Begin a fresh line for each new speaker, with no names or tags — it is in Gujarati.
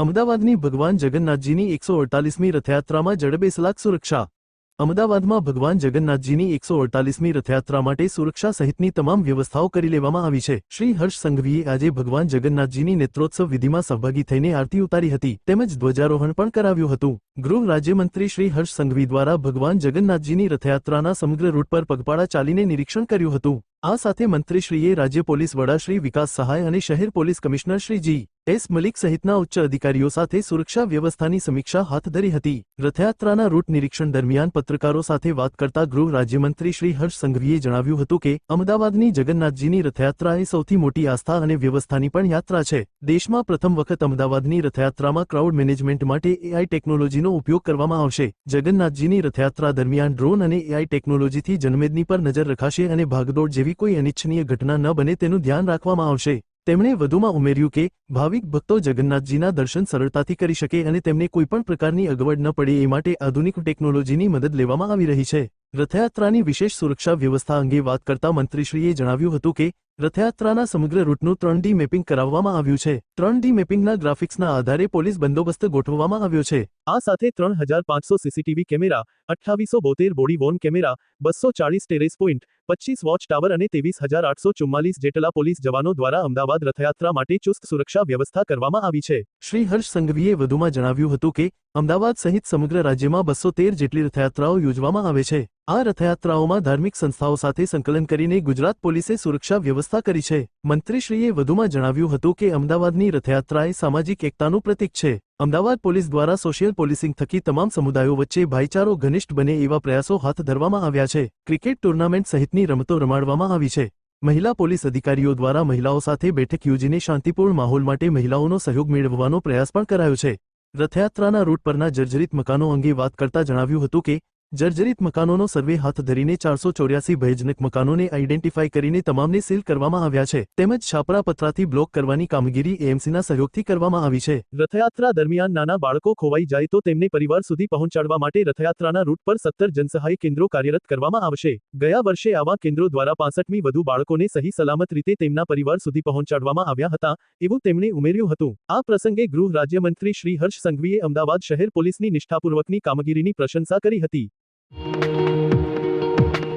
અમદાવાદની ભગવાન જગન્નાથજીની એકસો અડતાલીસમી રથયાત્રામાં જડબેસલાક સુરક્ષા. અમદાવાદમાં ભગવાન જગન્નાથજીની એકસો અડતાલીસમી રથયાત્રા માટે સુરક્ષા સહિતની તમામ વ્યવસ્થાઓ કરી લેવામાં આવી છે. શ્રી હર્ષ સંઘવીએ આજે ભગવાન જગન્નાથજીની નેત્રોત્સવ વિધિમાં સહભાગી થઈને આરતી ઉતારી હતી, તેમજ ધ્વજારોહણ પણ કરાવ્યું હતું. ગૃહ રાજ્યમંત્રી શ્રી હર્ષ સંઘવી દ્વારા ભગવાન જગન્નાથજીની રથયાત્રાના સમગ્ર રૂટ પર પગપાળા ચાલીને નિરીક્ષણ કર્યું હતું. આ સાથે મંત્રીશ્રીએ રાજ્ય પોલીસ વડા શ્રી વિકાસ સહાય અને શહેર police commissioner Shri G. S Malik સહિતના ઉચ્ચ અધિકારીઓ સાથે સુરક્ષા વ્યવસ્થાની સમીક્ષા હાથ ધરી હતી. રથયાત્રાના રૂટ નિરીક્ષણ દરમિયાન પત્રકારો સાથે વાત કરતા ગૃહ રાજ્યમંત્રી શ્રી હર્ષ સંઘવીએ જણાવ્યું હતું કે, અમદાવાદની જગન્નાથજીની રથયાત્રા એ સૌથી મોટી આસ્થા અને વ્યવસ્થાની પણ યાત્રા છે. દેશમાં પ્રથમ વખત અમદાવાદની રથયાત્રામાં ક્રાઉડ મેનેજમેન્ટ માટે એઆઈ ટેકનોલોજીનો ઉપયોગ કરવામાં આવશે. જગન્નાથજીની રથયાત્રા દરમિયાન ડ્રોન અને એઆઈ ટેકનોલોજીથી જનમેદની પર નજર રખાશે અને ભાગદોડ જેવી કોઈ અનિચ્છનીય ઘટના ન બને તેનું ધ્યાન રાખવામાં આવશે. તેમણે વધુમાં ઉમેર્યું કે, ભાવિક ભક્તો જગન્નાથજીના દર્શન સરળતાથી કરી શકે અને તેમને કોઈપણ પ્રકારની અગવડ ન પડે એ માટે આધુનિક ટેકનોલોજીની મદદ લેવામાં આવી રહી છે. રથયાત્રાની વિશેષ સુરક્ષા વ્યવસ્થા અંગે વાત કરતા મંત્રીશ્રીએ જણાવ્યું હતું કે, રથયાત્રાના સમગ્ર રૂટનું ત્રણ ડી મેપિંગ કરાવવામાં આવ્યું છે. ત્રણ ડી મેપિંગના ગ્રાફિક્સના આધારે પોલીસ બંદોબસ્ત ગોઠવવામાં આવ્યો છે. આ સાથે ત્રણ હજાર પાંચસો સીસીટીવી કેમેરા, અઠ્ઠાવીસો બોતેર બોડી વોર્ન કેમેરા, બસો ચાળીસ ટેરેસ પોઈન્ટ પચીસ વોચ ટાવર અને ત્રેવીસ હજાર આઠસો ચુમ્માલીસ જેટલા પોલીસ જવાનો દ્વારા અમદાવાદ રથયાત્રા માટે ચુસ્ત સુરક્ષા વ્યવસ્થા કરવામાં આવી છે. શ્રી હર્ષ સંઘવીએ વધુમાં જણાવ્યું હતું કે, અમદાવાદ સહિત સમગ્ર રાજ્યમાં બસો તેર જેટલી રથયાત્રાઓ યોજવામાં આવે છે. આ રથયાત્રાઓમાં ધાર્મિક સંસ્થાઓ સાથે સંકલન કરીને ગુજરાત પોલીસે સુરક્ષા વ્યવસ્થા કરી છે. મંત્રીશ્રીએ વધુમાં જણાવ્યું હતું કે અમદાવાદની રથયાત્રા એ સામાજિક એકતાનું પ્રતીક છે. અમદાવાદ પોલીસ દ્વારા સોશિયલ પોલીસિંગ થકી તમામ સમુદાયો વચ્ચે ભાઈચારો ઘનિષ્ઠ બને એવા પ્રયાસો હાથ ધરવામાં આવ્યા છે. ક્રિકેટ ટુર્નામેન્ટ સહિતની રમતો રમાડવામાં આવી છે. મહિલા પોલીસ અધિકારીઓ દ્વારા મહિલાઓ સાથે બેઠક યોજીને શાંતિપૂર્ણ માહોલ માટે મહિલાઓનો સહયોગ મેળવવાનો પ્રયાસ પણ કરાયો છે. રથયાત્રાના રૂટ પરના જર્જરિત મકાનો અંગે વાત કરતા જણાવ્યું હતું કે જર્જરિત મકાનોનો સર્વે હાથ ધરીને ચારસો ચોર્યાસી ભયજનક મકાનોને આઇડેન્ટિફાઈ કરીને તમામને સીલ કરવામાં આવ્યા છે. તેમજ છાપરા પતરાથી બ્લોક કરવાની કામગીરી એએમસીના સહયોગથી કરવામાં આવી છે. રથયાત્રા દરમિયાન નાના બાળકો ખોવાઈ જાય તો તેમને પરિવાર સુધી પહોંચાડવા માટે રથયાત્રાના રૂટ પર સત્તર જનસહાય કેન્દ્રો કાર્યરત કરવામાં આવશે. ગયા વર્ષે આવા કેન્દ્રો દ્વારા પાસઠમી વધુ બાળકોને સહી સલામત રીતે તેમના પરિવાર સુધી પહોંચાડવામાં આવ્યા હતા, એવું તેમણે ઉમેર્યું હતું. આ પ્રસંગે ગૃહ રાજ્યમંત્રી શ્રી હર્ષ સંઘવીએ અમદાવાદ શહેર પોલીસની નિષ્ઠાપૂર્વકની કામગીરીની પ્રશંસા કરી હતી. Thank you